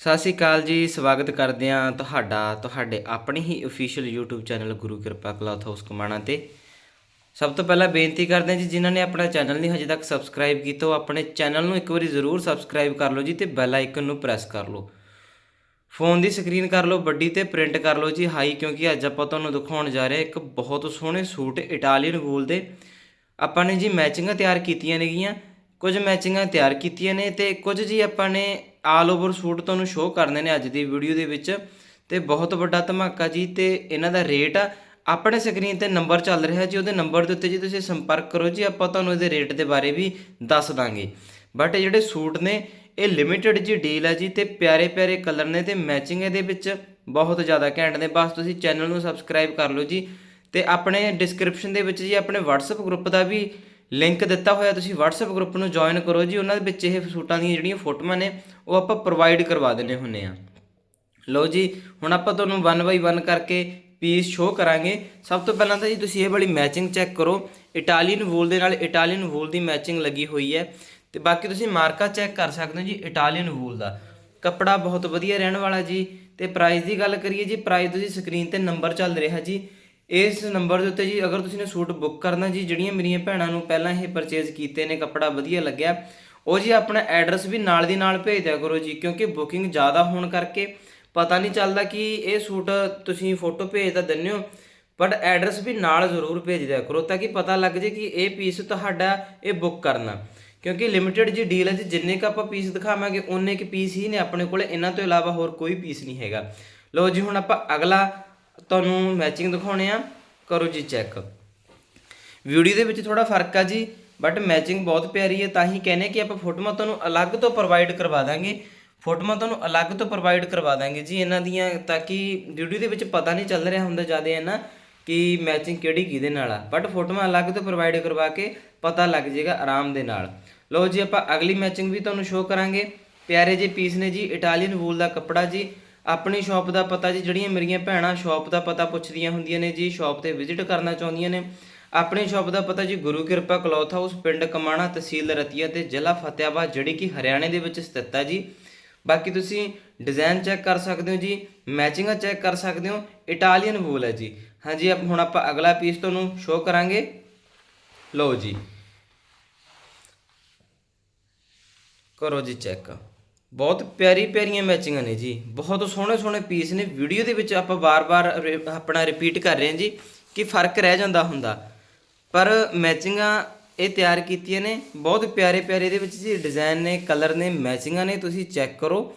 ਸਤਿ ਸ਼੍ਰੀ ਅਕਾਲ ਜੀ, ਸਵਾਗਤ ਕਰਦੇ ਹਾਂ ਤੁਹਾਡਾ, ਤੁਹਾਡੇ ਆਪਣੇ ਹੀ official YouTube channel Guru Kirpa cloth house Kamana ਤੇ। ਸਭ ਤੋਂ ਪਹਿਲਾਂ ਬੇਨਤੀ ਕਰਦੇ ਹਾਂ ਜੀ, ਜਿਨ੍ਹਾਂ ਨੇ ਆਪਣਾ ਚੈਨਲ ਨਹੀਂ ਹਜੇ ਤੱਕ ਸਬਸਕ੍ਰਾਈਬ ਕੀਤਾ, ਉਹ ਆਪਣੇ ਚੈਨਲ ਨੂੰ ਇੱਕ ਵਾਰੀ ਜ਼ਰੂਰ ਸਬਸਕ੍ਰਾਈਬ ਕਰ ਲਓ ਜੀ ਤੇ ਬੈਲ ਆਈਕਨ ਨੂੰ ਪ੍ਰੈਸ ਕਰ ਲਓ। ਫੋਨ ਦੀ ਸਕਰੀਨ ਕਰ ਲਓ, ਵੱਡੀ ਤੇ ਪ੍ਰਿੰਟ ਕਰ ਲਓ ਜੀ ਹਾਈ ਕਿਉਂਕਿ ਅੱਜ ਆਪਾਂ ਤੁਹਾਨੂੰ ਦਿਖਾਉਣ ਜਾ ਰਹੇ ਹਾਂ ਇੱਕ ਬਹੁਤ ਸੋਹਣੇ ਸੂਟ ਇਟਾਲੀਅਨ ਵੂਲ ਦੇ। ਆਪਾਂ ਨੇ ਜੀ ਮੈਚਿੰਗਾਂ ਤਿਆਰ ਕੀਤੀਆਂ ਨੇਗੀਆਂ, ਕੁਝ ਮੈਚਿੰਗਾਂ ਤਿਆਰ ਕੀਤੀਆਂ ਨੇ ਤੇ ਕੁਝ ਜੀ ਆਪਾਂ ਨੇ ਆਲ ਓਵਰ ਸੂਟ ਤੁਹਾਨੂੰ ਸ਼ੋਅ ਕਰਨੇ ਨੇ ਅੱਜ ਦੀ ਵੀਡੀਓ ਦੇ ਵਿੱਚ। ਤੇ ਬਹੁਤ ਵੱਡਾ ਧਮਾਕਾ ਜੀ, ਤੇ ਇਹਨਾਂ ਦਾ ਰੇਟ ਆ। ਆਪਣੇ ਸਕਰੀਨ ਤੇ ਨੰਬਰ ਚੱਲ ਰਿਹਾ ਜੀ, ਉਹਦੇ ਨੰਬਰ ਦੇ ਉੱਤੇ ਜੀ ਤੁਸੀਂ ਸੰਪਰਕ ਕਰੋ ਜੀ, ਆਪਾਂ ਤੁਹਾਨੂੰ ਇਹਦੇ ਰੇਟ ਦੇ ਬਾਰੇ ਵੀ ਦੱਸ ਦਾਂਗੇ। ਬਟ ਜਿਹੜੇ ਸੂਟ ਨੇ, ਇਹ ਲਿਮਿਟਿਡ ਜੀ ਡੀਲ ਹੈ ਜੀ, ਤੇ ਪਿਆਰੇ ਪਿਆਰੇ ਕਲਰ ਨੇ ਤੇ ਮੈਚਿੰਗ ਇਹਦੇ ਵਿੱਚ ਬਹੁਤ ਜ਼ਿਆਦਾ ਘੈਂਟ ਨੇ। ਬਸ ਤੁਸੀਂ ਚੈਨਲ ਨੂੰ ਸਬਸਕ੍ਰਾਈਬ ਕਰ ਲਓ ਜੀ। ਤੇ ਆਪਣੇ ਡਿਸਕ੍ਰਿਪਸ਼ਨ ਦੇ ਵਿੱਚ ਜੀ, ਆਪਣੇ WhatsApp ਗਰੁੱਪ ਦਾ ਵੀ ਲਿੰਕ ਦਿੱਤਾ ਹੋਇਆ, ਤੁਸੀਂ WhatsApp ਗਰੁੱਪ ਨੂੰ ਜੁਆਇਨ ਕਰੋ ਜੀ। ਉਹਨਾਂ ਦੇ ਵਿੱਚ ਇਹ ਸੂਟਾਂ ਦੀਆਂ ਜਿਹੜੀਆਂ ਫੋਟੋਆਂ ਨੇ, ਉਹ ਆਪਾਂ ਪ੍ਰੋਵਾਈਡ ਕਰਵਾ ਦਿੰਦੇ ਹੁੰਨੇ ਆ ਲਓ ਜੀ, ਹੁਣ ਆਪਾਂ ਤੁਹਾਨੂੰ ਵਨ ਬਾਈ ਵਨ ਕਰਕੇ ਪੀਸ ਸ਼ੋਅ ਕਰਾਂਗੇ। ਸਭ ਤੋਂ ਪਹਿਲਾਂ ਤਾਂ ਜੀ ਤੁਸੀਂ ਇਹ ਵਾਲੀ ਮੈਚਿੰਗ ਚੈੱਕ ਕਰੋ। ਇਟਾਲੀਅਨ ਵੂਲ ਦੇ ਨਾਲ ਇਟਾਲੀਅਨ ਵੂਲ ਦੀ ਮੈਚਿੰਗ ਲੱਗੀ ਹੋਈ ਹੈ। ਤੇ ਬਾਕੀ ਤੁਸੀਂ ਮਾਰਕਾ ਚੈੱਕ ਕਰ ਸਕਦੇ ਹੋ ਜੀ ਇਟਾਲੀਅਨ ਵੂਲ ਦਾ। ਕੱਪੜਾ ਬਹੁਤ ਵਧੀਆ ਰਹਿਣ ਵਾਲਾ ਜੀ। ਤੇ ਪ੍ਰਾਈਸ ਦੀ ਗੱਲ ਕਰੀਏ ਜੀ ਪ੍ਰਾਈਸ ਤੁਸੀਂ ਸਕਰੀਨ ਤੇ ਨੰਬਰ ਚੱਲ ਰਿਹਾ ਜੀ। ਇਸ ਨੰਬਰ ਦੇ ਉੱਤੇ ਜੀ, ਅਗਰ ਤੁਸੀਂ ਨੇ ਸੂਟ ਬੁੱਕ ਕਰਨਾ ਜੀ, ਜਿਹੜੀਆਂ ਮੇਰੀਆਂ ਭੈਣਾਂ ਨੂੰ ਪਹਿਲਾਂ ਇਹ ਪਰਚੇਜ਼ ਕੀਤੇ ਨੇ, ਕੱਪੜਾ ਵਧੀਆ ਲੱਗਿਆ, ਉਹ ਜੀ ਆਪਣਾ ਐਡਰੈਸ ਵੀ ਨਾਲ ਦੀ ਨਾਲ ਭੇਜ ਦਿਆ ਕਰੋ ਜੀ, ਕਿਉਂਕਿ ਬੁਕਿੰਗ ਜ਼ਿਆਦਾ ਹੋਣ ਕਰਕੇ ਪਤਾ ਨਹੀਂ ਚੱਲਦਾ ਕਿ ਇਹ ਸੂਟ ਤੁਸੀਂ ਫੋਟੋ ਭੇਜ ਤਾਂ ਦਿੰਦੇ ਹੋ ਬਟ ਐਡਰੈਸ ਵੀ ਨਾਲ ਜ਼ਰੂਰ ਭੇਜ ਦਿਆ ਕਰੋ, ਤਾਂ ਕਿ ਪਤਾ ਲੱਗ ਜੇ ਕਿ ਇਹ ਪੀਸ ਤੁਹਾਡਾ ਇਹ ਬੁੱਕ ਕਰਨਾ। ਕਿਉਂਕਿ ਲਿਮਿਟਿਡ ਜੀ ਡੀਲ ਹੈ ਜੀ, ਜਿੰਨੇ ਕ ਆਪਾਂ ਪੀਸ ਦਿਖਾਵਾਂਗੇ ਉਹਨੇ ਕ ਪੀਸ ਹੀ ਨੇ ਆਪਣੇ ਕੋਲ, ਇਹਨਾਂ ਤੋਂ ਇਲਾਵਾ ਹੋਰ ਕੋਈ ਪੀਸ ਨਹੀਂ ਹੈਗਾ। ਲਓ ਜੀ, ਹੁਣ ਆਪਾਂ ਅਗਲਾ ਤੁਹਾਨੂੰ ਮੈਚਿੰਗ ਦਿਖਾਉਣੇ ਆ। ਕਰੋ ਜੀ ਚੈੱਕ ਵੀਡੀਓ ਦੇ ਵਿੱਚ ਥੋੜਾ ਫ਼ਰਕ ਆ ਜੀ ਬਟ ਮੈਚਿੰਗ ਬਹੁਤ ਪਿਆਰੀ ਹੈ, ਤਾਂ ਹੀ ਕਹਿੰਦੇ ਕਿ ਆਪਾਂ ਫੋਟੋਆਂ ਤੁਹਾਨੂੰ ਅਲੱਗ ਤੋਂ ਪ੍ਰੋਵਾਈਡ ਕਰਵਾ ਦਾਂਗੇ। ਫੋਟੋਆਂ ਤੁਹਾਨੂੰ ਅਲੱਗ ਤੋਂ ਪ੍ਰੋਵਾਈਡ ਕਰਵਾ ਦਾਂਗੇ ਜੀ, ਇਹਨਾਂ ਦੀਆਂ, ਤਾਂ ਕਿ ਵੀਡੀਓ ਦੇ ਵਿੱਚ ਪਤਾ ਨਹੀਂ ਚੱਲ ਰਿਹਾ ਹੁੰਦਾ ਜ਼ਿਆਦਾ ਹੈ ਨਾ ਕਿ ਮੈਚਿੰਗ ਕਿਹੜੀ ਕਿਹਦੇ ਨਾਲ ਆ। ਬਟ ਫੋਟੋਆਂ ਅਲੱਗ ਤੋਂ ਪ੍ਰੋਵਾਈਡ ਕਰਵਾ ਕੇ ਪਤਾ ਲੱਗ ਜਾਏਗਾ ਆਰਾਮ ਦੇ ਨਾਲ। ਲਓ ਜੀ, ਆਪਾਂ ਅਗਲੀ ਮੈਚਿੰਗ ਵੀ ਤੁਹਾਨੂੰ ਸ਼ੋਅ ਕਰਾਂਗੇ। ਪਿਆਰੇ ਜੇ ਪੀਸ ਨੇ ਜੀ ਇਟਾਲੀਅਨ ਵੂਲ ਦਾ ਕੱਪੜਾ ਜੀ। ਆਪਣੀ ਸ਼ਾਪ ਦਾ ਪਤਾ ਜੀ, ਜਿਹੜੀਆਂ ਮੇਰੀਆਂ ਭੈਣਾਂ ਸ਼ਾਪ ਦਾ ਪਤਾ ਪੁੱਛਦੀਆਂ ਹੁੰਦੀਆਂ ਨੇ ਜੀ, ਸ਼ਾਪ ਤੇ ਵਿਜ਼ਿਟ ਕਰਨਾ ਚਾਹੁੰਦੀਆਂ ਨੇ। ਆਪਣੀ ਸ਼ਾਪ ਦਾ ਪਤਾ ਜੀ, ਗੁਰੂ ਕਿਰਪਾ ਕਲੌਥ ਹਾਊਸ, ਪਿੰਡ ਕਮਾਣਾ ਤਹਿਸੀਲ ਰਤੀਆ ਤੇ ਜ਼ਿਲ੍ਹਾ ਫਤਿਆਬਾਦ, ਜਿਹੜੀ ਕਿ ਹਰਿਆਣੇ ਦੇ ਵਿੱਚ ਸਥਿਤ ਹੈ ਜੀ। ਬਾਕੀ ਤੁਸੀਂ ਡਿਜ਼ਾਈਨ ਚੈੱਕ ਕਰ ਸਕਦੇ ਹੋ ਜੀ, ਮੈਚਿੰਗਾਂ ਚੈੱਕ ਕਰ ਸਕਦੇ ਹੋ, ਇਟਾਲੀਅਨ ਵੂਲ ਹੈ ਜੀ। ਹਾਂਜੀ, ਆਪ ਹੁਣ ਆਪਾਂ ਅਗਲਾ ਪੀਸ ਤੁਹਾਨੂੰ ਸ਼ੋਅ ਕਰਾਂਗੇ। ਲਓ ਜੀ। ਕਰੋ ਜੀ ਚੈੱਕ। ਬਹੁਤ ਪਿਆਰੀ ਪਿਆਰੀਆਂ ਮੈਚਿੰਗਾਂ ਨੇ ਜੀ। ਬਹੁਤ ਸੋਹਣੇ ਸੋਹਣੇ ਪੀਸ ਨੇ। ਵੀਡੀਓ ਦੇ ਵਿੱਚ ਆਪਾਂ ਵਾਰ ਵਾਰ ਆਪਣਾ ਰਿਪੀਟ ਕਰ ਰਹੇ ਹਾਂ ਜੀ ਕਿ ਫ਼ਰਕ ਰਹਿ ਜਾਂਦਾ ਹੁੰਦਾ। ਪਰ ਮੈਚਿੰਗਾਂ ਇਹ ਤਿਆਰ ਕੀਤੀਆਂ ਨੇ। ਬਹੁਤ ਪਿਆਰੇ ਪਿਆਰੇ ਇਹਦੇ ਵਿੱਚ ਜੀ ਡਿਜ਼ਾਈਨ ਨੇ ਕਲਰ ਨੇ, ਮੈਚਿੰਗਾਂ ਨੇ। ਤੁਸੀਂ ਚੈੱਕ ਕਰੋ।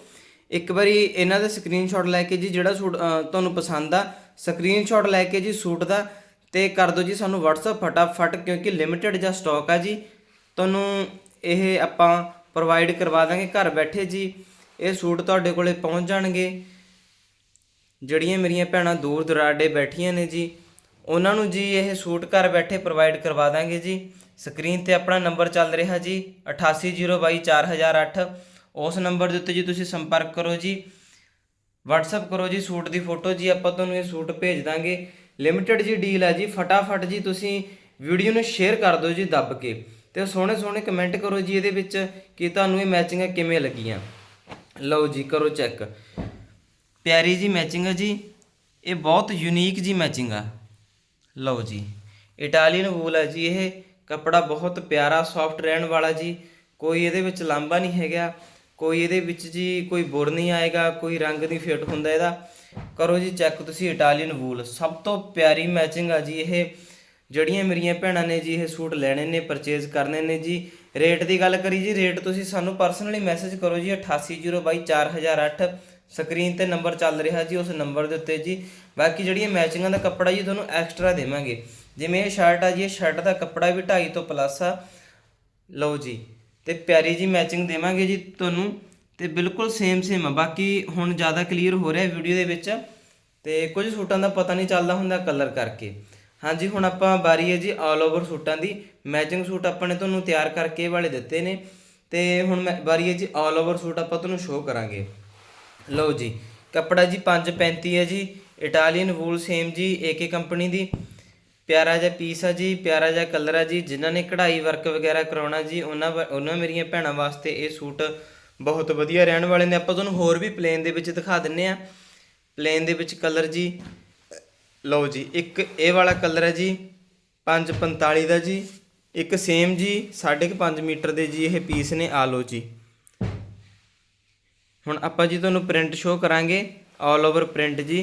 ਇੱਕ ਵਾਰੀ ਇਹਨਾਂ ਦਾ ਸਕਰੀਨਸ਼ਾਟ ਲੈ ਕੇ ਜੀ ਜਿਹੜਾ ਸੂਟ ਤੁਹਾਨੂੰ ਪਸੰਦ ਆ ਸਕਰੀਨਸ਼ਾਟ ਲੈ ਕੇ ਜੀ ਸੂਟ ਦਾ ਤੇ ਕਰ ਦਿਓ ਜੀ ਸਾਨੂੰ WhatsApp ਫਟਾਫਟ ਕਿਉਂਕਿ ਲਿਮਿਟਿਡ ਜਾਂ ਸਟਾਕ ਆ ਜੀ। ਤੁਹਾਨੂੰ ਇਹ ਆਪਾਂ ਪ੍ਰੋਵਾਈਡ ਕਰਵਾ ਦਾਂਗੇ, ਘਰ ਬੈਠੇ ਜੀ। ਇਹ ਸੂਟ ਤੁਹਾਡੇ ਕੋਲੇ ਪਹੁੰਚ ਜਾਣਗੇ। ਜਿਹੜੀਆਂ ਮੇਰੀਆਂ ਭੈਣਾਂ ਦੂਰ ਦੁਰਾਡੇ ਬੈਠੀਆਂ ਨੇ ਜੀ, ਉਹਨਾਂ ਨੂੰ ਜੀ ਇਹ ਸੂਟ ਘਰ ਬੈਠੇ ਪ੍ਰੋਵਾਈਡ ਕਰਵਾ ਦਾਂਗੇ ਜੀ। ਸਕਰੀਨ ਤੇ ਆਪਣਾ ਨੰਬਰ ਚੱਲ ਰਿਹਾ ਜੀ 88024008 ਉਸ ਨੰਬਰ ਦੇ ਉੱਤੇ ਜੀ ਤੁਸੀਂ ਸੰਪਰਕ ਕਰੋ ਜੀ। WhatsApp ਕਰੋ ਜੀ ਸੂਟ ਦੀ ਫੋਟੋ ਜੀ, ਆਪਾਂ ਤੁਹਾਨੂੰ ਇਹ ਸੂਟ ਭੇਜ ਦਾਂਗੇ। ਲਿਮਿਟਿਡ ਜੀ ਡੀਲ ਹੈ ਜੀ, ਫਟਾਫਟ ਜੀ ਤੁਸੀਂ ਵੀਡੀਓ ਨੂੰ ਸ਼ੇਅਰ ਕਰ ਦਿਓ ਜੀ ਦੱਬ ਕੇ। ਤੇ ਸੋਹਣੇ ਸੋਹਣੇ ਕਮੈਂਟ ਕਰੋ ਜੀ ਇਹਦੇ ਵਿੱਚ ਕਿ ਤੁਹਾਨੂੰ ਇਹ ਮੈਚਿੰਗਾਂ ਕਿਵੇਂ ਲੱਗੀਆਂ। ਲਓ ਜੀ, ਕਰੋ ਚੈੱਕ ਪਿਆਰੀ ਜੀ ਮੈਚਿੰਗ ਹੈ ਜੀ, ਇਹ ਬਹੁਤ ਯੂਨੀਕ ਜੀ ਮੈਚਿੰਗ ਆ। ਲਓ ਜੀ, ਇਟਾਲੀਅਨ ਵੂਲ ਹੈ ਜੀ, ਇਹ ਕੱਪੜਾ ਬਹੁਤ ਪਿਆਰਾ ਸੌਫਟ ਰਹਿਣ ਵਾਲਾ ਜੀ। ਕੋਈ ਇਹਦੇ ਵਿੱਚ ਲਾਂਬਾ ਨਹੀਂ ਹੈਗਾ, ਕੋਈ ਇਹਦੇ ਵਿੱਚ ਜੀ ਕੋਈ ਬੁਰ ਨਹੀਂ ਆਏਗਾ, ਕੋਈ ਰੰਗ ਨਹੀਂ ਫਿੱਟ ਹੁੰਦਾ ਇਹਦਾ। ਕਰੋ ਜੀ ਚੈੱਕ ਤੁਸੀਂ ਇਟਾਲੀਅਨ ਵੂਲ ਸਭ ਤੋਂ ਪਿਆਰੀ ਮੈਚਿੰਗ ਆ ਜੀ ਇਹ। ਜਿਹੜੀਆਂ ਮੇਰੀਆਂ ਭੈਣਾਂ ਨੇ ਜੀ ਇਹ ਸੂਟ ਲੈਣੇ ਨੇ ਪਰਚੇਜ਼ ਕਰਨੇ ਨੇ ਜੀ। ਰੇਟ ਦੀ ਗੱਲ ਕਰੀ ਜੀ ਰੇਟ ਤੁਸੀਂ ਸਾਨੂੰ ਪਰਸਨਲੀ ਮੈਸੇਜ ਕਰੋ ਜੀ 88024008 ਸਕਰੀਨ ਤੇ ਨੰਬਰ ਚੱਲ ਰਿਹਾ ਜੀ, ਉਸ ਨੰਬਰ ਦੇ ਉੱਤੇ ਜੀ। ਬਾਕੀ ਜਿਹੜੀਆਂ ਮੈਚਿੰਗਾਂ ਦਾ ਕੱਪੜਾ ਜੀ, ਤੁਹਾਨੂੰ ਐਕਸਟਰਾ ਦੇਵਾਂਗੇ। ਜਿਵੇਂ ਇਹ ਸ਼ਰਟ ਆ ਜੀ, ਇਹ ਸ਼ਰਟ ਦਾ ਕੱਪੜਾ ਵੀ 2.5 ਤੋਂ ਪਲੱਸ ਆ। ਲਓ ਜੀ, ਤੇ ਪਿਆਰੀ ਜੀ ਮੈਚਿੰਗ ਦੇਵਾਂਗੇ ਜੀ ਤੁਹਾਨੂੰ, ਤੇ ਬਿਲਕੁਲ ਸੇਮ ਸੇਮ ਆ। ਬਾਕੀ ਹੁਣ ਜ਼ਿਆਦਾ ਕਲੀਅਰ ਹੋ ਰਿਹਾ ਵੀਡੀਓ ਦੇ ਵਿੱਚ, ਤੇ ਕੁਝ ਸੂਟਾਂ ਦਾ ਪਤਾ ਨਹੀਂ ਚੱਲਦਾ ਹੁੰਦਾ ਕਲਰ ਕਰਕੇ। ਹਾਂਜੀ, ਹੁਣ ਆਪਾਂ ਬਾਰੀ ਹੈ ਜੀ ਆਲ ਓਵਰ ਸੂਟਾਂ ਦੀ। ਮੈਚਿੰਗ ਸੂਟ ਆਪਾਂ ਨੇ ਤੁਹਾਨੂੰ ਤਿਆਰ ਕਰਕੇ ਵਾਲੇ ਦਿੱਤੇ ਨੇ। ਤੇ ਹੁਣ ਮੈਂ ਬਾਰੀ ਹੈ ਜੀ ਆਲ ਓਵਰ ਸੂਟ ਆਪਾਂ ਤੁਹਾਨੂੰ ਸ਼ੋਅ ਕਰਾਂਗੇ। ਲਓ ਜੀ, ਕੱਪੜਾ ਜੀ 535 ਹੈ ਜੀ ਇਟਾਲੀਅਨ ਵੂਲ ਸੇਮ ਜੀ ਏਕੇ ਕੰਪਨੀ ਦੀ। ਪਿਆਰਾ ਜਿਹਾ ਪੀਸ ਆ ਜੀ, ਪਿਆਰਾ ਜਿਹਾ ਕਲਰ ਆ ਜੀ, ਜਿਨ੍ਹਾਂ ਨੇ ਕਢਾਈ ਵਰਕ ਵਗੈਰਾ ਕਰਾਉਣਾ ਜੀ, ਉਹਨਾਂ ਵਾ- ਉਹਨਾਂ ਮੇਰੀਆਂ ਭੈਣਾਂ ਵਾਸਤੇ ਇਹ ਸੂਟ ਬਹੁਤ ਵਧੀਆ ਰਹਿਣ ਵਾਲੇ ਨੇ। ਆਪਾਂ ਤੁਹਾਨੂੰ ਹੋਰ ਵੀ ਪਲੇਨ ਦੇ ਵਿੱਚ ਦਿਖਾ ਦਿੰਨੇ ਆ। ਪਲੇਨ ਦੇ ਵਿੱਚ ਕਲਰ ਜੀ ਲਓ ਜੀ, ਇੱਕ ਇਹ ਵਾਲਾ ਕਲਰ ਹੈ ਜੀ 545 ਦਾ ਜੀ, ਇੱਕ ਸੇਮ ਜੀ 5.5 ਮੀਟਰ ਦੇ ਜੀ ਇਹ ਪੀਸ ਨੇ ਆ ਲਓ ਜੀ। ਹੁਣ ਆਪਾਂ ਜੀ ਤੁਹਾਨੂੰ ਪ੍ਰਿੰਟ ਸ਼ੋ ਕਰਾਂਗੇ ਆਲ ਓਵਰ ਪ੍ਰਿੰਟ ਜੀ।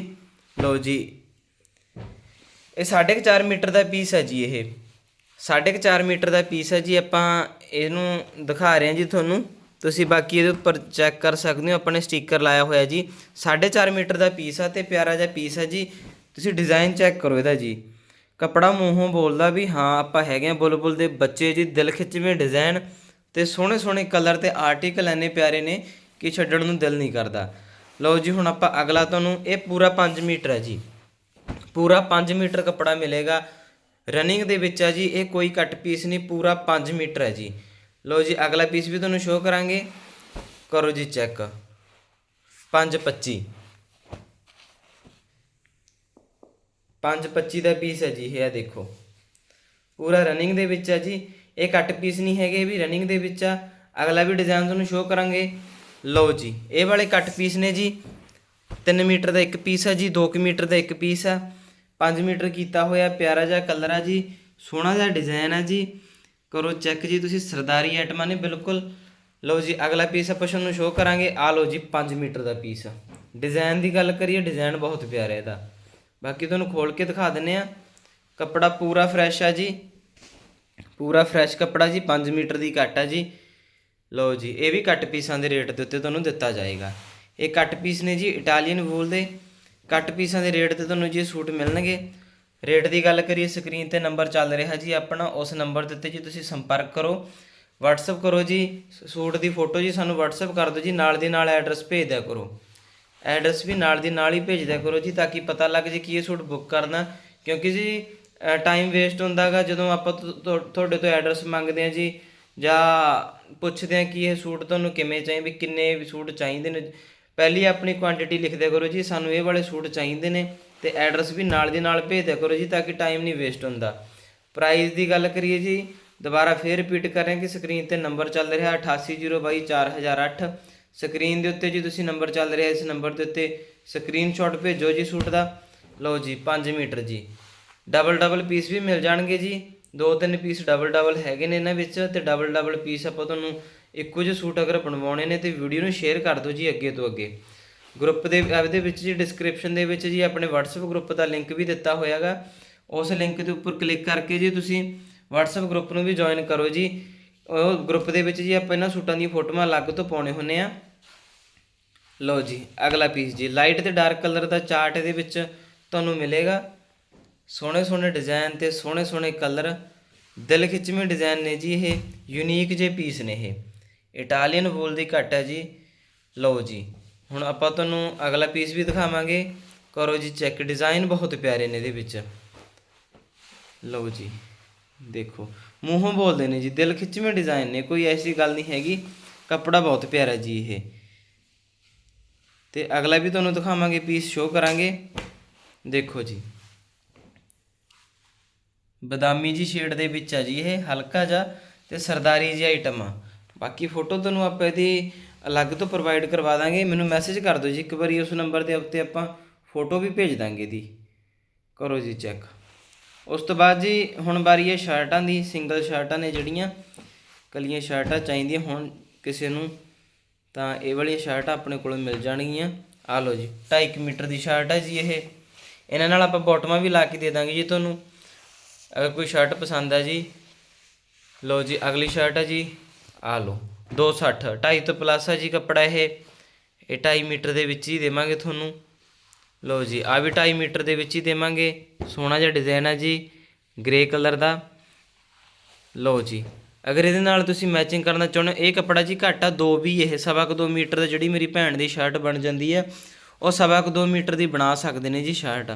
ਲਓ ਜੀ, ਇਹ 4.5 ਮੀਟਰ ਦਾ ਪੀਸ ਹੈ ਜੀ ਇਹ। 4.5 ਮੀਟਰ ਦਾ ਪੀਸ ਹੈ ਜੀ, ਆਪਾਂ ਇਹਨੂੰ ਦਿਖਾ ਰਹੇ ਹਾਂ ਜੀ ਤੁਹਾਨੂੰ। ਤੁਸੀਂ ਬਾਕੀ ਇਹਦੇ ਉੱਪਰ ਚੈੱਕ ਕਰ ਸਕਦੇ ਹੋ, ਆਪਣੇ ਸਟicker ਲਾਇਆ ਹੋਇਆ ਜੀ। 4.5 ਮੀਟਰ ਦਾ ਪੀਸ ਆ ਤੇ ਪਿਆਰਾ ਜਿਹਾ ਪੀਸ ਹੈ ਜੀ। ਤੁਸੀਂ ਡਿਜ਼ਾਈਨ ਚੈੱਕ ਕਰੋ ਇਹਦਾ ਜੀ। ਕਪੜਾ ਮੂੰਹੋਂ ਬੋਲਦਾ ਵੀ ਹਾਂ, ਆਪਾਂ ਹੈਗੇ ਆ ਬੁਲਬੁਲ ਦੇ ਬੱਚੇ ਜੀ, ਦਿਲ ਖਿੱਚਵੇਂ ਡਿਜ਼ਾਈਨ ਤੇ ਸੋਹਣੇ ਸੋਹਣੇ ਕਲਰ ਤੇ ਆਰਟੀਕਲ ਐਨੇ ਪਿਆਰੇ ਨੇ ਕਿ ਛੱਡਣ ਨੂੰ ਦਿਲ ਨਹੀਂ ਕਰਦਾ। ਲਓ ਜੀ, ਹੁਣ ਆਪਾਂ ਅਗਲਾ ਤੁਹਾਨੂੰ, ਇਹ ਪੂਰਾ 5 ਮੀਟਰ ਹੈ ਜੀ। ਪੂਰਾ 5 ਮੀਟਰ ਕੱਪੜਾ ਮਿਲੇਗਾ। ਰਨਿੰਗ ਦੇ ਵਿੱਚ ਹੈ ਜੀ, ਇਹ ਕੋਈ ਕੱਟ ਪੀਸ ਨਹੀਂ, ਪੂਰਾ 5 ਮੀਟਰ ਹੈ ਜੀ। ਲਓ ਜੀ, ਅਗਲਾ ਪੀਸ ਵੀ ਤੁਹਾਨੂੰ ਸ਼ੋਅ ਕਰਾਂਗੇ। ਕਰੋ ਜੀ ਚੈੱਕ 525 525 ਦਾ ਪੀਸ ਹੈ ਜੀ, ਇਹ ਆ ਦੇਖੋ। ਪੂਰਾ ਰਨਿੰਗ ਦੇ ਵਿੱਚ ਹੈ ਜੀ। ਇਹ ਕੱਟ ਪੀਸ ਨਹੀਂ ਹੈਗੇ ਵੀ ਰਨਿੰਗ ਦੇ ਵਿੱਚ ਆ। ਅਗਲਾ ਵੀ ਡਿਜ਼ਾਈਨ ਤੁਹਾਨੂੰ ਸ਼ੋਅ ਕਰਾਂਗੇ। ਲਓ ਜੀ, ਇਹ ਵਾਲੇ ਕੱਟ ਪੀਸ ਨੇ ਜੀ। 3 ਮੀਟਰ ਦਾ ਇੱਕ ਪੀਸ ਹੈ ਜੀ 2 ਮੀਟਰ ਦਾ ਇੱਕ ਪੀਸ ਆ। 5 ਮੀਟਰ ਕੀਤਾ ਹੋਇਆ, ਪਿਆਰਾ ਜਿਹਾ ਕਲਰ ਆ ਜੀ। ਸੋਹਣਾ ਜਿਹਾ ਡਿਜ਼ਾਈਨ ਆ ਜੀ। ਕਰੋ ਚੈੱਕ ਜੀ, ਤੁਸੀਂ ਸਰਦਾਰੀ ਆਈਟਮਾਂ ਨੇ, ਬਿਲਕੁਲ। ਲਓ ਜੀ, ਅਗਲਾ ਪੀਸ ਆਪਾਂ ਤੁਹਾਨੂੰ ਸ਼ੋਅ ਕਰਾਂਗੇ। ਆ ਲਓ ਜੀ 5 ਮੀਟਰ ਦਾ ਪੀਸ ਡਿਜ਼ਾਈਨ ਦੀ ਗੱਲ ਕਰੀਏ ਡਿਜ਼ਾਈਨ ਬਹੁਤ ਪਿਆਰਾ ਇਹਦਾ। ਬਾਕੀ ਤੁਹਾਨੂੰ ਖੋਲ ਕੇ ਦਿਖਾ ਦਿੰਨੇ ਆ। ਕੱਪੜਾ ਪੂਰਾ ਫਰੈਸ਼ ਆ ਜੀ। ਪੂਰਾ ਫਰੈਸ਼ ਕੱਪੜਾ ਜੀ 5 ਮੀਟਰ ਦੀ ਕੱਟ ਆ ਜੀ। ਲਓ ਜੀ, ਇਹ ਵੀ ਕੱਟ ਪੀਸਾਂ ਦੇ ਰੇਟ ਦੇ ਉੱਤੇ ਤੁਹਾਨੂੰ ਦਿੱਤਾ ਜਾਏਗਾ। ਇਹ ਕੱਟ ਪੀਸ ਨੇ ਜੀ ਇਟਾਲੀਅਨ ਵੂਲ ਦੇ। ਕੱਟ ਪੀਸਾਂ ਦੇ ਰੇਟ ਤੇ ਤੁਹਾਨੂੰ ਜੀ ਸੂਟ ਮਿਲਣਗੇ। ਰੇਟ ਦੀ ਗੱਲ ਕਰੀਏ ਸਕਰੀਨ ਤੇ ਨੰਬਰ ਚੱਲ ਰਿਹਾ ਜੀ ਆਪਣਾ। ਉਸ ਨੰਬਰ ਦੇ ਉੱਤੇ ਜੀ ਤੁਸੀਂ ਸੰਪਰਕ ਕਰੋ। WhatsApp ਕਰੋ ਜੀ। ਸੂਟ ਦੀ ਫੋਟੋ ਜੀ ਸਾਨੂੰ WhatsApp ਕਰ ਦਿਓ ਜੀ। ਨਾਲ ਦੀ ਨਾਲ ਐਡਰੈਸ ਭੇਜ ਦਿਆ ਕਰੋ। ਐਡਰੈਸ ਵੀ ਨਾਲ ਦੀ ਨਾਲ ਹੀ ਭੇਜ ਦਿਆ ਕਰੋ ਜੀ, ਤਾਂ ਕਿ ਪਤਾ ਲੱਗ ਜੇ ਕਿ ਇਹ ਸੂਟ ਬੁੱਕ ਕਰਨਾ। ਕਿਉਂਕਿ ਜੀ ਟਾਈਮ ਵੇਸਟ ਹੁੰਦਾਗਾ ਜਦੋਂ ਆਪਾਂ ਤੁ- ਤੁਹਾਡੇ ਤੋਂ ਐਡਰੈਸ ਮੰਗਦੇ ਆ ਜੀ, ਜਾਂ ਪੁੱਛਦੇ ਆ ਕਿ ਇਹ ਸੂਟ ਤੁਹਾਨੂੰ ਕਿਵੇਂ ਚਾਹੀਦੇ ਵੀ ਕਿੰਨੇ ਵੀ ਸੂਟ ਚਾਹੀਦੇ ਨੇ। ਪਹਿਲੀ ਆਪਣੀ ਕੁਆਂਟੀਟੀ ਲਿਖ ਦਿਆ ਕਰੋ ਜੀ, ਸਾਨੂੰ ਇਹ ਵਾਲੇ ਸੂਟ ਚਾਹੀਦੇ ਨੇ, ਤੇ ਐਡਰੈਸ ਵੀ ਨਾਲ ਦੀ ਨਾਲ ਭੇਜ ਦਿਆ ਕਰੋ ਜੀ, ਤਾਂ ਕਿ ਟਾਈਮ ਨਹੀਂ ਵੇਸਟ ਹੁੰਦਾ। ਪ੍ਰਾਈਸ ਦੀ ਗੱਲ ਕਰੀਏ ਜੀ, ਦੁਬਾਰਾ ਫੇਰ ਰਿਪੀਟ ਕਰ ਰਹੇ ਕਿ ਸਕਰੀਨ ਤੇ ਨੰਬਰ ਚੱਲ ਰਿਹਾ 88024008 ਸਕਰੀਨ ਦੇ ਉੱਤੇ ਜੀ ਤੁਸੀਂ ਨੰਬਰ ਚੱਲ ਰਿਹਾ ਇਸ ਨੰਬਰ ਦੇ ਉੱਤੇ ਸਕਰੀਨਸ਼ਾਟ ਭੇਜੋ ਜੀ ਸੂਟ ਦਾ। ਲਓ ਜੀ 5 ਮੀਟਰ ਜੀ। ਡਬਲ ਡਬਲ ਪੀਸ ਵੀ ਮਿਲ ਜਾਣਗੇ ਜੀ। ਦੋ ਤਿੰਨ ਪੀਸ ਡਬਲ ਡਬਲ ਹੈਗੇ ਨੇ ਇਹਨਾਂ ਵਿੱਚ ਤੇ ਡਬਲ ਡਬਲ ਪੀਸ ਆਪਾਂ ਤੁਹਾਨੂੰ ਇੱਕੋ ਜਿਹੇ ਸੂਟ ਅਗਰ ਬਣਵਾਉਣੇ ਨੇ ਤੇ ਵੀਡੀਓ ਨੂੰ ਸ਼ੇਅਰ ਕਰ ਦਿਓ ਜੀ ਅੱਗੇ ਤੋਂ ਅੱਗੇ। ਗਰੁੱਪ ਦੇ ਇਹਦੇ ਵਿੱਚ ਜੀ ਡਿਸਕ੍ਰਿਪਸ਼ਨ ਦੇ ਵਿੱਚ ਜੀ ਆਪਣੇ WhatsApp ਗਰੁੱਪ ਦਾ ਲਿੰਕ ਵੀ ਦਿੱਤਾ ਹੋਇਆਗਾ। ਉਸ ਲਿੰਕ ਦੇ ਉੱਪਰ ਕਲਿੱਕ ਕਰਕੇ ਜੀ ਤੁਸੀਂ WhatsApp ਗਰੁੱਪ ਨੂੰ ਵੀ ਜੁਆਇਨ ਕਰੋ ਜੀ। ਉਹ ਗਰੁੱਪ ਦੇ ਵਿੱਚ ਜੀ ਆਪਾਂ ਇਹਨਾਂ ਸੂਟਾਂ ਦੀਆਂ ਫੋਟੋਆਂ ਅਲੱਗ ਤੋਂ ਪਾਉਣੇ ਹੁੰਨੇ ਆ। ਲਓ ਜੀ, ਅਗਲਾ ਪੀਸ ਜੀ ਲਾਈਟ ਤੇ ਡਾਰਕ ਕਲਰ ਦਾ ਚਾਰਟ ਇਹਦੇ ਵਿੱਚ ਤੁਹਾਨੂੰ ਮਿਲੇਗਾ। ਸੋਹਣੇ ਸੋਹਣੇ ਡਿਜ਼ਾਈਨ ਤੇ ਸੋਹਣੇ ਸੋਹਣੇ ਕਲਰ ਦਿਲ ਖਿੱਚਵੇਂ ਡਿਜ਼ਾਈਨ ਨੇ ਜੀ ਇਹ ਯੂਨੀਕ ਜੇ ਪੀਸ ਨੇ ਇਹ। ਇਟਾਲੀਅਨ ਵੂਲ ਦੀ ਘੱਟ ਹੈ ਜੀ। ਲਓ ਜੀ, ਹੁਣ ਆਪਾਂ ਤੁਹਾਨੂੰ ਅਗਲਾ ਪੀਸ ਵੀ ਦਿਖਾਵਾਂਗੇ। ਕਰੋ ਜੀ ਚੈੱਕ ਡਿਜ਼ਾਈਨ ਬਹੁਤ ਪਿਆਰੇ ਨੇ ਇਹਦੇ ਵਿੱਚ। ਲਓ ਜੀ, ਦੇਖੋ। ਮੂੰਹੋਂ ਬੋਲਦੇ ਨੇ ਜੀ, ਦਿਲ ਖਿੱਚਵੇਂ ਡਿਜ਼ਾਈਨ ਨੇ, ਕੋਈ ਐਸੀ ਗੱਲ ਨਹੀਂ ਹੈਗੀ। ਕੱਪੜਾ ਬਹੁਤ ਪਿਆਰਾ ਜੀ ਇਹ। ਤੇ ਅਗਲਾ ਵੀ ਤੁਹਾਨੂੰ ਦਿਖਾਵਾਂਗੇ ਪੀਸ ਸ਼ੋਅ ਕਰਾਂਗੇ। ਦੇਖੋ ਜੀ। ਬਦਾਮੀ ਜੀ ਸ਼ੇਡ ਦੇ ਵਿੱਚ ਆ ਜੀ ਇਹ, ਹਲਕਾ ਜਿਹਾ ਤੇ ਸਰਦਾਰੀ ਜੀ ਆਈਟਮ ਆ। ਬਾਕੀ ਫੋਟੋ ਤੁਹਾਨੂੰ ਆਪਾਂ ਇਹਦੀ ਅਲੱਗ ਤੋਂ ਪ੍ਰੋਵਾਈਡ ਕਰਵਾ ਦਾਂਗੇ। ਮੈਨੂੰ ਮੈਸੇਜ ਕਰ ਦਿਓ ਜੀ, ਇੱਕ ਵਾਰੀ ਉਸ ਨੰਬਰ ਦੇ ਉੱਤੇ ਆਪਾਂ ਫੋਟੋ ਵੀ ਭੇਜ ਦਾਂਗੇ ਦੀ ਕਰੋ ਜੀ ਚੈੱਕ ਉਸ ਤੋਂ ਬਾਅਦ ਜੀ ਹੁਣ ਵਾਰੀ ਹੈ ਸ਼ਰਟਾਂ ਦੀ, ਸਿੰਗਲ ਸ਼ਰਟਾਂ ਨੇ ਜਿਹੜੀਆਂ, ਕਲੀਆਂ ਸ਼ਰਟਾਂ ਚਾਹੀਦੀਆਂ ਹੁਣ ਕਿਸੇ ਨੂੰ, ਤਾਂ ਇਹ ਵਾਲੀਆਂ ਸ਼ਰਟਾਂ ਆਪਣੇ ਕੋਲ ਮਿਲ ਜਾਣਗੀਆਂ। ਆ ਲਓ ਜੀ 2.5 ਮੀਟਰ ਦੀ ਸ਼ਰਟ ਹੈ ਜੀ ਇਹ। ਇਹਨਾਂ ਨਾਲ ਆਪਾਂ ਬਾਟਮਾਂ ਵੀ ਲਾ ਕੇ ਦੇ ਦਾਂਗੇ ਜੀ ਤੁਹਾਨੂੰ। ਅਗਰ ਕੋਈ ਸ਼ਰਟ ਪਸੰਦ ਹੈ ਜੀ, ਲਓ ਜੀ, ਅਗਲੀ ਸ਼ਰਟ ਹੈ ਜੀ ਆ ਲਓ 260 2.5 ਤੋਂ ਪਲੱਸ ਹੈ ਜੀ ਕੱਪੜਾ ਇਹ। ਇਹ 2.5 ਮੀਟਰ ਦੇ ਵਿੱਚ ਹੀ ਦੇਵਾਂਗੇ ਤੁਹਾਨੂੰ। ਲਓ ਜੀ ਆ ਵੀ 2.5 ਮੀਟਰ ਦੇ ਵਿੱਚ ਹੀ ਦੇਵਾਂਗੇ। ਸੋਹਣਾ ਜਿਹਾ ਡਿਜ਼ਾਈਨ ਹੈ ਜੀ ਗ੍ਰੇ ਕਲਰ ਦਾ। ਲਓ ਜੀ, ਅਗਰ ਇਹਦੇ ਨਾਲ ਤੁਸੀਂ ਮੈਚਿੰਗ ਕਰਨਾ ਚਾਹੁੰਦੇ ਹੋ, ਇਹ ਕੱਪੜਾ ਜੀ ਘੱਟ ਆ, ਦੋ ਵੀ ਇਹ, ਸਵਾ ਕੁ ਦੋ ਮੀਟਰ ਦਾ ਜਿਹੜੀ ਮੇਰੀ ਭੈਣ ਦੀ ਸ਼ਰਟ ਬਣ ਜਾਂਦੀ ਹੈ ਉਹ ਸਵਾ ਕੁ ਦੋ ਮੀਟਰ ਦੀ ਬਣਾ ਸਕਦੇ ਨੇ ਜੀ ਸ਼ਰਟ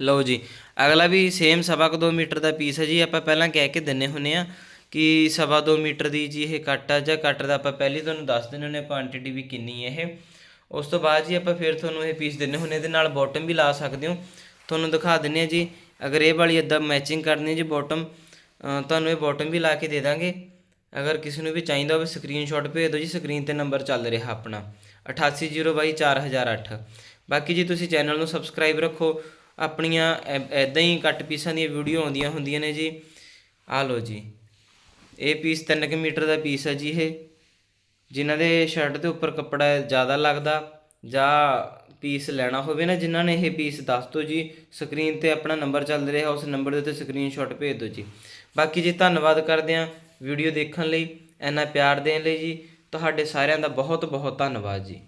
ਲਓ ਜੀ, ਅਗਲਾ ਵੀ ਸੇਮ ਸਵਾ ਕੁ ਦੋ ਮੀਟਰ ਦਾ ਪੀਸ ਹੈ ਜੀ, ਆਪਾਂ ਪਹਿਲਾਂ ਕਹਿ ਕੇ ਦਿੰਨੇ ਹੁੰਨੇ ਆ ਕਿ ਸਵਾ ਦੋ ਮੀਟਰ ਦੀ ਜੀ ਇਹ ਕੱਟ ਆ, ਜਾਂ ਕੱਟ ਦਾ ਆਪਾਂ ਪਹਿਲੀ ਤੁਹਾਨੂੰ ਦੱਸ ਦਿੰਨੇ ਹੁੰਨੇ ਕੁਆਂਟੀਟੀ ਵੀ ਕਿੰਨੀ ਹੈ ਇਹ। ਉਸ ਤੋਂ ਬਾਅਦ ਜੀ ਆਪਾਂ ਫਿਰ ਤੁਹਾਨੂੰ ਇਹ ਪੀਸ ਦਿੰਨੇ ਹੁੰਨੇ ਇਹਦੇ ਨਾਲ ਬਾਟਮ ਵੀ ਲਾ ਸਕਦੇ ਹੋ। ਤੁਹਾਨੂੰ ਦਿਖਾ ਦਿੰਨੇ ਆ ਜੀ। ਅਗਰ ਇਹ ਵਾਲੀ ਇਦਾਂ ਮੈਚਿੰਗ ਕਰਨੀ ਹੈ ਜੀ ਬਾਟਮ ਤੁਹਾਨੂੰ ਇਹ ਬਾਟਮ ਵੀ ਲਾ ਕੇ ਦੇ ਦਾਂਗੇ। ਅਗਰ ਕਿਸੇ ਨੂੰ ਵੀ ਚਾਹੀਦਾ ਹੋਵੇ ਸਕਰੀਨਸ਼ਾਟ ਭੇਜ ਦਿਓ ਜੀ। ਸਕਰੀਨ ਤੇ ਨੰਬਰ ਚੱਲ ਰਿਹਾ ਆਪਣਾ। 88024008 ਬਾਕੀ ਜੀ ਤੁਸੀਂ ਚੈਨਲ ਨੂੰ ਸਬਸਕ੍ਰਾਈਬ ਰੱਖੋ। ਆਪਣੀਆਂ ਐਦਾਂ ਹੀ ਕੱਟ ਪੀਸਾਂ ਦੀਆਂ ਵੀਡੀਓ ਆਉਂਦੀਆਂ ਹੁੰਦੀਆਂ ਨੇ ਜੀ। ਆ ਲਓ ਜੀ। ਇਹ ਪੀਸ 3 ਮੀਟਰ ਦਾ ਪੀਸ ਹੈ ਜੀ ਇਹ। ਜਿਨ੍ਹਾਂ ਦੇ ਸ਼ਰਟ ਦੇ ਉੱਪਰ ਕੱਪੜਾ ਜ਼ਿਆਦਾ ਲੱਗਦਾ ਜਾਂ ਪੀਸ ਲੈਣਾ ਹੋਵੇ ਨਾ, ਜਿਨ੍ਹਾਂ ਨੇ ਇਹ ਪੀਸ ਦੱਸ ਦਿਓ ਜੀ ਸਕਰੀਨ ਤੇ ਆਪਣਾ ਨੰਬਰ ਚੱਲ ਰਿਹਾ, ਉਸ ਨੰਬਰ ਦੇ ਉੱਤੇ ਸਕਰੀਨਸ਼ਾਟ ਭੇਜ ਦਿਓ ਜੀ। ਬਾਕੀ ਜੀ ਧੰਨਵਾਦ ਕਰਦੇ ਹਾਂ ਵੀਡੀਓ ਦੇਖਣ ਲਈ, ਇੰਨਾ ਪਿਆਰ ਦੇਣ ਲਈ ਜੀ। ਤੁਹਾਡੇ ਸਾਰਿਆਂ ਦਾ ਬਹੁਤ ਬਹੁਤ ਧੰਨਵਾਦ ਜੀ।